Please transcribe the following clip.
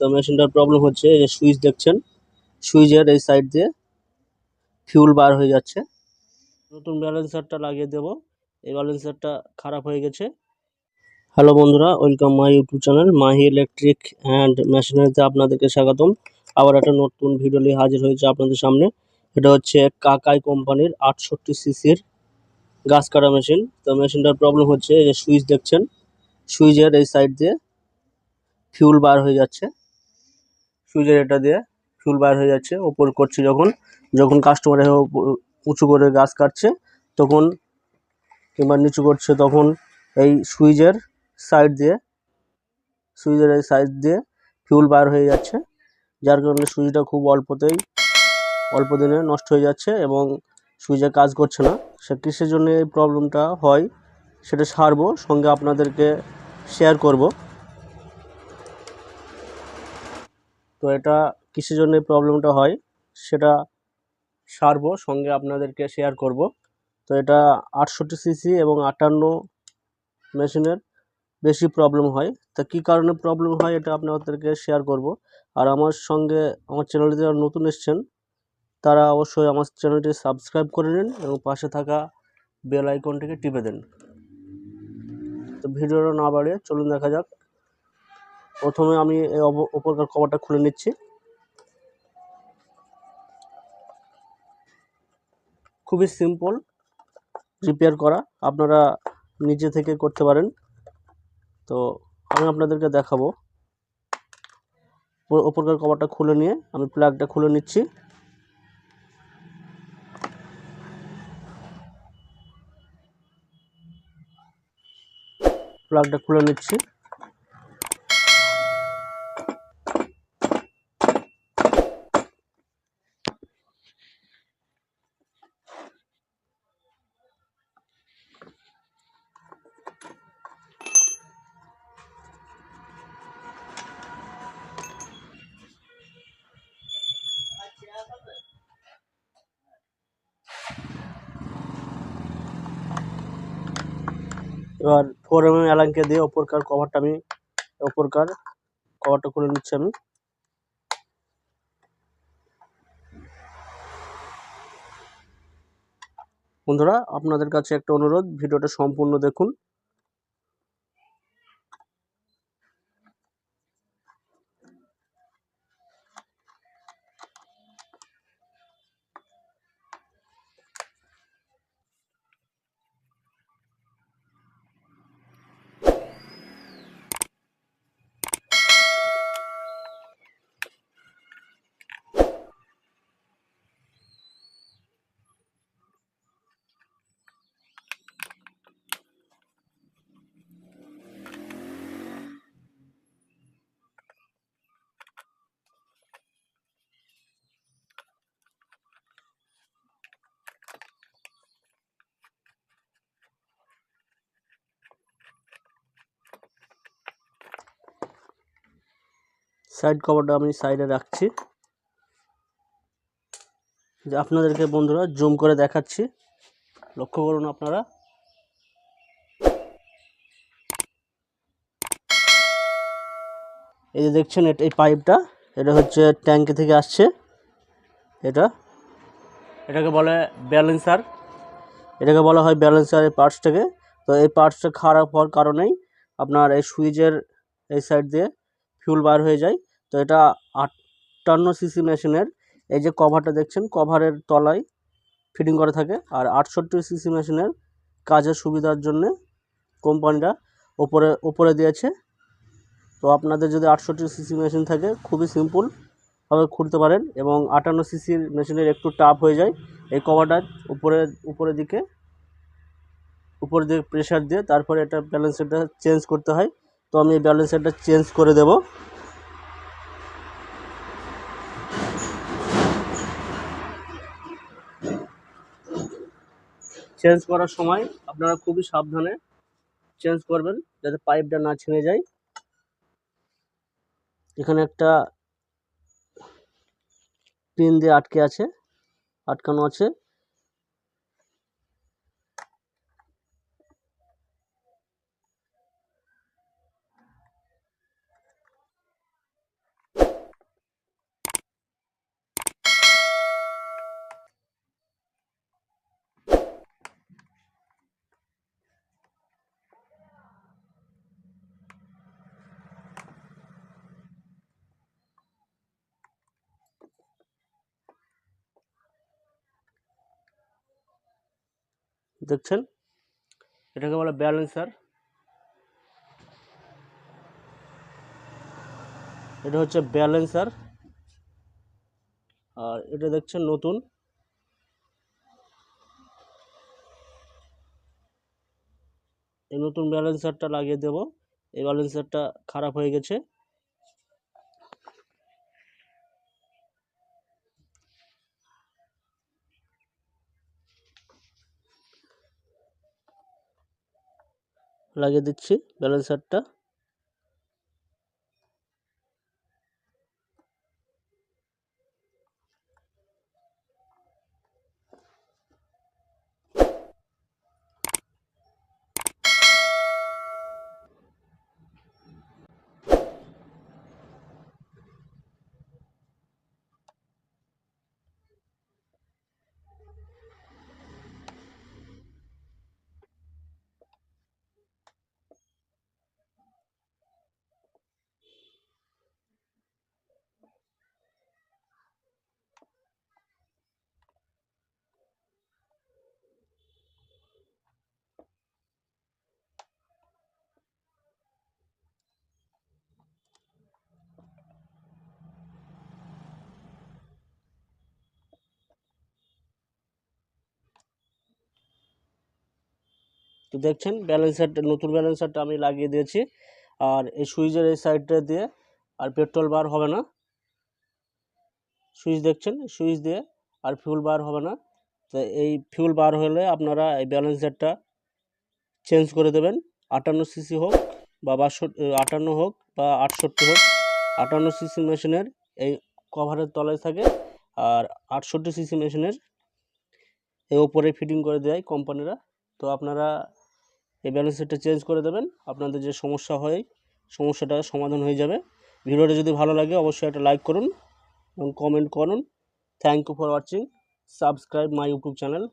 তো মেশিনটার প্রবলেম হচ্ছে, এই যে সুইচ দেখছেন, সুইচের এই সাইড দিয়ে ফিউল বার হয়ে যাচ্ছে। নতুন ব্যালেন্সারটা লাগিয়ে দেব। এই ব্যালেন্সারটা খারাপ হয়ে গেছে। হ্যালো বন্ধুরা welcome my YouTube channel Mahi electric and মেশিনারিতে আপনাদেরকে স্বাগতম। আবার একটা নতুন ভিডিও নিয়ে হাজির হয়েছে আপনাদের সামনে। এটা হচ্ছে কাকাই কোম্পানির আটষট্টি সিসির গাছ কাটা মেশিন তো মেশিনটার প্রবলেম হচ্ছে, এই যে সুইচ দেখছেন, সুইচের এই সাইড দিয়ে ফিউল বার হয়ে যাচ্ছে। সুইচের এটা দিয়ে ফিউল বার হয়ে যাচ্ছে। ওপর করছে যখন যখন কাস্টমার উঁচু করে গাছ কাটছে, তখন কিংবা নিচু করছে, তখন এই সুইচের সাইড দিয়ে, সুইচের এই সাইড দিয়ে ফিউল বার হয়ে যাচ্ছে। যার কারণে সুইচটা খুব অল্পতেই, অল্প দিনে নষ্ট হয়ে যাচ্ছে এবং সুইচে কাজ করছে না। সে কিসের জন্য এই প্রবলেমটা হয়, সেটা সারবো, সঙ্গে আপনাদেরকে শেয়ার করব। তো এটা কিসের জন্য প্রবলেমটা হয়? সেটা সারবো, সঙ্গে আপনাদেরকে শেয়ার করব। তো এটা আটষট্টি সিসি এবং আটান্ন মেশিনের বেশি প্রবলেম হয়। তা কী কারণে প্রবলেম হয় এটা আপনাদেরকে শেয়ার করব। আর আমার সঙ্গে আমার চ্যানেলটিতে যারা নতুন এসছেন, তারা অবশ্যই আমার চ্যানেলটি সাবস্ক্রাইব করে নিন এবং পাশে থাকা বেল আইকনটিকে টিপে দেন। তো ভিডিওটা না বাড়িয়ে চলুন দেখা যাক। প্রথমে আমি ওপরকার কভারটা খুলে নিচ্ছি। খুবই সিম্পল, রিপেয়ার করা। আপনারা নিজে থেকে করতে পারেন। তো আমি আপনাদেরকে দেখাবো। ওপর- ওপরকার কভারটা খুলে নিয়ে আমি প্লাগটা খুলে নিচ্ছি। প্লাগটা খুলে নিচ্ছি। এবার ফোর এম এম অ্যালাঙ্কে দিয়ে ওপরকার কভারটা আমি, ওপরকার কভারটা খুলে নিচ্ছি আমি। বন্ধুরা, আপনাদের কাছে একটা অনুরোধ, ভিডিওটা সম্পূর্ণ দেখুন। সাইড কভারটা আমি সাইডে রাখছি। যে আপনাদেরকে বন্ধুরা জুম করে দেখাচ্ছি। লক্ষ্য করুন আপনারা। এই যে দেখছেন এটা, এই পাইপটা, এটা হচ্ছে ট্যাঙ্কি থেকে আসছে। এটা, এটাকে বলে ব্যালেন্সার এটাকে বলা হয় ব্যালেন্সার এই পার্টসটাকে তো এই পার্টসটা খারাপ হওয়ার কারণেই আপনার এই সুইচের এই সাইড দিয়ে ফিউল বার হয়ে যায়। তো এটা আটান্ন সিসি মেশিনের এই যে কভারটা দেখছেন কভারের তলায় ফিটিং করা থাকে। আর আটষট্টি সিসি মেশিনের কাজের সুবিধার জন্যে কোম্পানিটা ওপরে ওপরে দিয়েছে। তো আপনাদের যদি আটষট্টি সিসি মেশিন থাকে, খুবই সিম্পল ভাবে খুলতে পারেন এবং আটান্ন সিসির মেশিনের একটু টাফ হয়ে যায়। এই কভারটা উপরে, উপরের দিকে উপরের দিকে প্রেশার দিয়ে তারপরে এটা ব্যালেন্সারটা চেঞ্জ করতে হয়। তো আমি এই ব্যালেন্সারটা চেঞ্জ করে দেব। চেঞ্জ করার সময় আপনারা খুবই সাবধানে চেঞ্জ করবেন, যাতে পাইপটা না ছিঁড়ে যায়। এখানে একটা পিন দিয়ে আটকে আছে, আটকানো আছে। দেখছেন? এটাকে বলে ব্যালেন্সার। এটা হচ্ছে ব্যালেন্সার। আর এটা দেখছেন নতুন। এই নতুন ব্যালেন্সারটা লাগিয়ে দেব। এই ব্যালেন্সারটা খারাপ হয়ে গেছে। লাগিয়ে দিচ্ছি ব্যালেন্সারটা তো দেখছেন ব্যালেন্সারটা নতুন ব্যালেন্সারটা আমি লাগিয়ে দিয়েছি। আর এই সুইচের এই সাইডটা দিয়ে আর পেট্রোল বার হবে না। সুইচ দেখছেন, সুইচ দিয়ে আর ফিউল বার হবে না। তো এই ফিউল বার হলে আপনারা এই ব্যালেন্সারটা চেঞ্জ করে দেবেন। আটান্ন সিসি হোক বা বাষট্টি, আটান্ন হোক বা আটষট্টি হোক, আটান্ন সিসি মেশিনের এই কভারের তলায় থাকে আর আটষট্টি সিসি মেশিনের এই ওপরে ফিটিং করে দেয় কোম্পানিরা তো আপনারা এই ব্যালেন্স শিটটা চেঞ্জ করে দেবেন। আপনাদের যে সমস্যা হয়, সমস্যাটা সমাধান হয়ে যাবে। ভিডিওটা যদি ভালো লাগে, অবশ্যই একটা লাইক করুন এবং কমেন্ট করুন। Thank you for watching subscribe my YouTube channel